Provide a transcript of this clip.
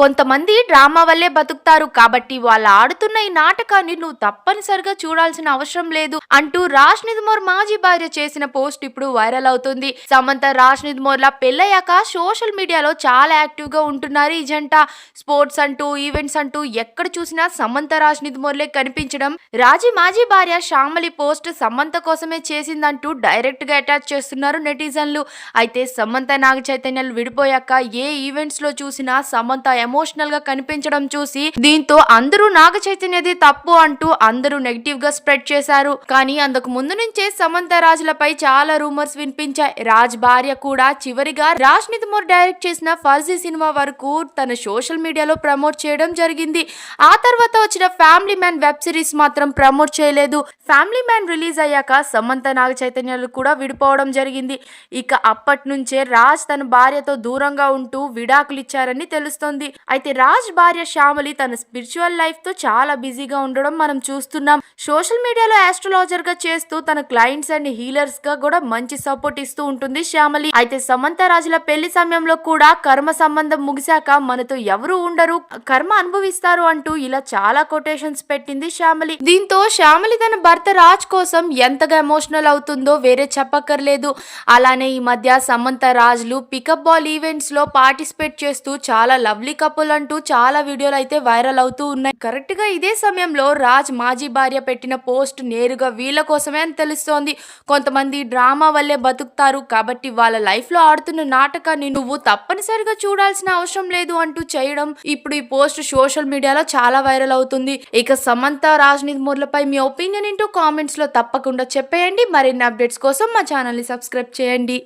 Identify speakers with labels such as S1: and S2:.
S1: కొంతమంది డ్రామా వల్లే బతుకుతారు కాబట్టి వాళ్ళు ఆడుతున్న ఈ నాటకాన్ని నువ్వు తప్పనిసరిగా చూడాల్సిన అవసరం లేదు అంటూ రాజ్ నిధుమోర్ మాజీ భార్య చేసిన పోస్ట్ ఇప్పుడు వైరల్ అవుతుంది. సమంత రాజ్ లా పెళ్ళయ్యాక సోషల్ మీడియాలో చాలా యాక్టివ్గా ఉంటున్నారు ఈ జంట. స్పోర్ట్స్ అంటూ ఈవెంట్స్ అంటూ ఎక్కడ చూసినా సమంత రాజ్ నిధుమోర్లే కనిపించడం. రాజీ మాజీ భార్య శ్యామలి పోస్ట్ సమంత కోసమే చేసిందంటూ డైరెక్ట్గా అటాచ్ చేస్తున్నారు నెటిజన్లు. అయితే సమంత నాగ చైతన్యాలు విడిపోయాక ఏ ఈవెంట్స్లో చూసినా సమంత ఎమోషనల్గా కనిపించడం చూసి దీంతో అందరూ నాగ చైతన్యది తప్పు అంటూ అందరూ నెగిటివ్గా స్ప్రెడ్ చేశారు. కానీ అందుకు ముందు నుంచే సమంత రాజులపై చాలా రూమర్స్ వినిపించాయి. రాజ్ భార్య కూడా చివరిగా రాజ్ నితిమూర్ డైరెక్ట్ చేసిన ఫర్జీ సినిమా వరకు తన సోషల్ మీడియాలో ప్రమోట్ చేయడం జరిగింది. ఆ తర్వాత వచ్చిన ఫ్యామిలీ మ్యాన్ వెబ్ సిరీస్ మాత్రం ప్రమోట్ చేయలేదు. ఫ్యామిలీ మ్యాన్ రిలీజ్ అయ్యాక సమంత నాగ చైతన్యాలు కూడా విడిపోవడం జరిగింది. ఇక అప్పటి నుంచే రాజ్ తన భార్యతో దూరంగా ఉంటూ విడాకులు ఇచ్చారని తెలుస్తోంది. అయితే రాజ్ భార్య శ్యామలి తన స్పిరిచువల్ లైఫ్తో చాలా బిజీగా ఉండడం మనం చూస్తున్నాం. సోషల్ మీడియాలో ఆస్ట్రాలజర్గా చేస్తూ తన క్లయింట్స్ అండ్ హీలర్స్గా కూడా మంచి సపోర్ట్ ఇస్తూ ఉంటుంది శ్యామలి. అయితే సమంత రాజుల పెళ్ళి సమయంలో కూడా కర్మ సంబంధం ముగిశాక మనతో ఎవరు ఉండరు. కర్మ అనుభవిస్తారు అంటూ ఇలా చాలా కొటేషన్స్ పెట్టింది శ్యామలి. దీంతో శ్యామలి తన భర్త రాజ్ కోసం ఎంతగా ఎమోషనల్ అవుతుందో వేరే చెప్పక్కర్లేదు. అలానే ఈ మధ్య సమంత రాజులు పికప్ బాల్ ఈవెంట్స్లో పార్టిసిపేట్ చేస్తూ చాలా లవ్లీ కపుల్ అంటూ చాలా వీడియోలు అయితే వైరల్ అవుతూ ఉన్నాయి. కరెక్ట్గా ఇదే సమయంలో రాజ్ మాజీ భార్య పెట్టిన పోస్ట్ నేరుగా వీళ్ళ కోసమే అని తెలుస్తోంది. కొంతమంది డ్రామా వల్లే బతుకుతారు. కాబట్టి వాళ్ళ లైఫ్లో ఆడుతున్న నాటకాన్ని నువ్వు తప్పనిసరిగా చూడాల్సిన అవసరం లేదు అంటూ చేయడం ఇప్పుడు ఈ పోస్ట్ సోషల్ మీడియాలో చాలా వైరల్ అవుతుంది. ఇక సమంత రాజ్నీత్ ముర్లపై మీ ఒపీనియన్ ఏంటో కామెంట్స్లో తప్పకుండా చెప్పేయండి. మరిన్ని అప్డేట్స్ కోసం మా ఛానల్ని సబ్స్క్రైబ్ చేయండి.